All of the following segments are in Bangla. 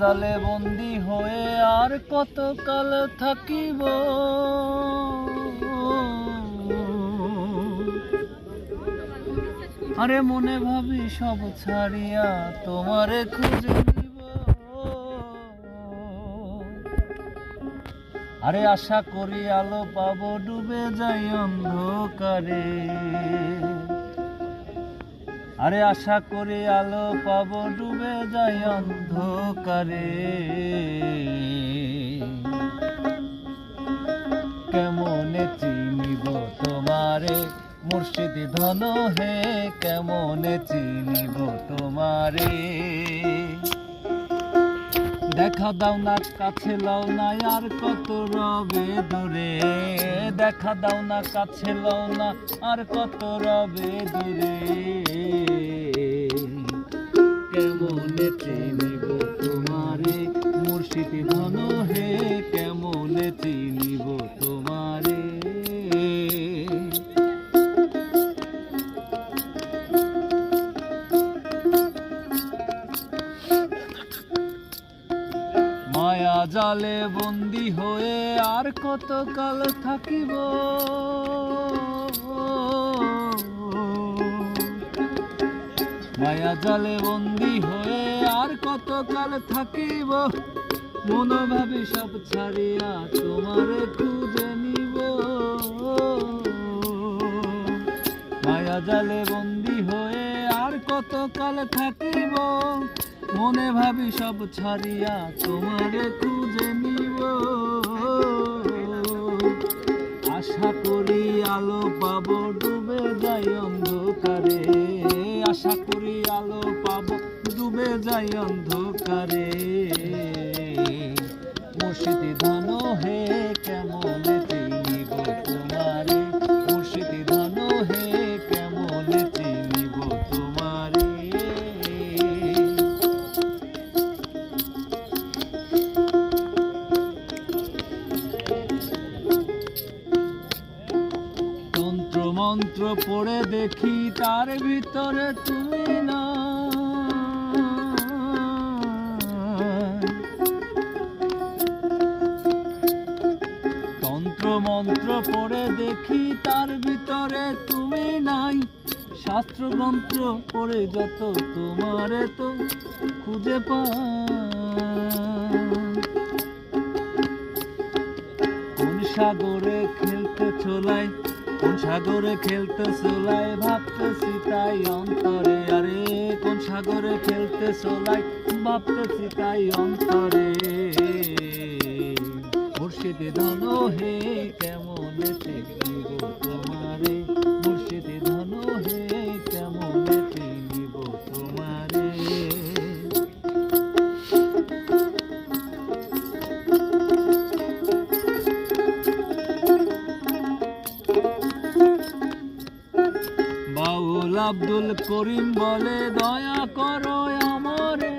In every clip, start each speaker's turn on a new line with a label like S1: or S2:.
S1: জালে বন্দি হয়ে আর কত কাল থাকিব? আরে মনে ভাবি সব ছাড়িয়া তোমারে খুঁজে আরে আশা করি আলো পাবো, ডুবে যাই অন্ধকারে। আরে আশা করি আলো পাব, ডুবে যাই অন্ধকারে। কেমনে চিনিব তোমারে? মুর্শিদি ধন হে, কেমনে চিনিব তোমারে? দেখা দাও না, কাছে লও না, আর কত রবে দূরে। দেখা দাও না, কাছে লও না, আর কত রবে দূরে। কেমনে চিনিব তোমারে, মুর্শিদি ধন হে, কেমনে চিনিব জালে বন্দি হয়ে আর কত কাল থাকিব? মায়া জালে বন্দি হয়ে আর কত কাল থাকিব মনোভাবে সব ছাড়িয়া তোমারে খুঁজে নিব। মায়া জালে বন্দি হয়ে আর কত কাল থাকিব? মনে ভাবি সব ছাড়িয়া তোমারে খুঁজে নিব। আশা করি আলো পাবো, ডুবে যাই অন্ধকারে। আশা করি আলো পাবো, ডুবে যাই অন্ধকারে। মুর্শিদি ধন হে, কেমন তোমারে? মুর্শিদি মন্ত্র পড়ে দেখি তার ভিতরে তুমি না। তন্ত্র মন্ত্র পড়ে দেখি তার ভিতরে তুমি নাই। শাস্ত্র মন্ত্র পড়ে যত তোমারে তো খুঁজে কোন সাগরে খেলতে চলাই কোন সাগরে খেলতে চলাই ভাবতেছি তাই অন্তরে। আরে, কোন সাগরে খেলতে চলাই ভাবতেছি তাই অন্তরে। মুর্শিদে ধন হে, কেমন তোমারে? মুর্শিদে ধন হে আব্দুল করিম বলে, দয়া করো আমারে।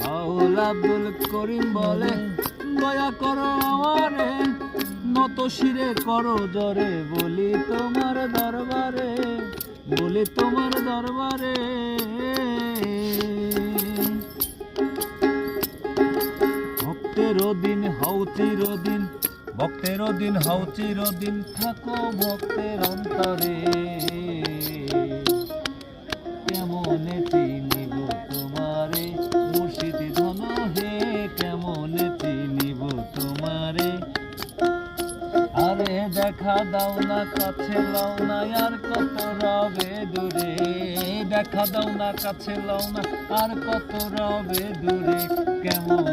S1: বাউল আব্দুল করিম বলে, দয়া করো আমারে নত শিরে করো জরে, বলি তোমার দরবারে, বলি তোমার দরবারে। ভক্তের দিন হও চিরদিন ভক্তের দিন হও চিরদিন থাকো ভক্তের অন্তরে। কেমনে চিনিব তোমারে, মুর্শিদি ধন হে, কেমনে চিনিব তোমারে। আরে দেখা দাও না, কাছে লাও না, আর কত রবে দূরে। দেখা দাও না, কাছে লাও না, আর কত রবে দূরে। কেমন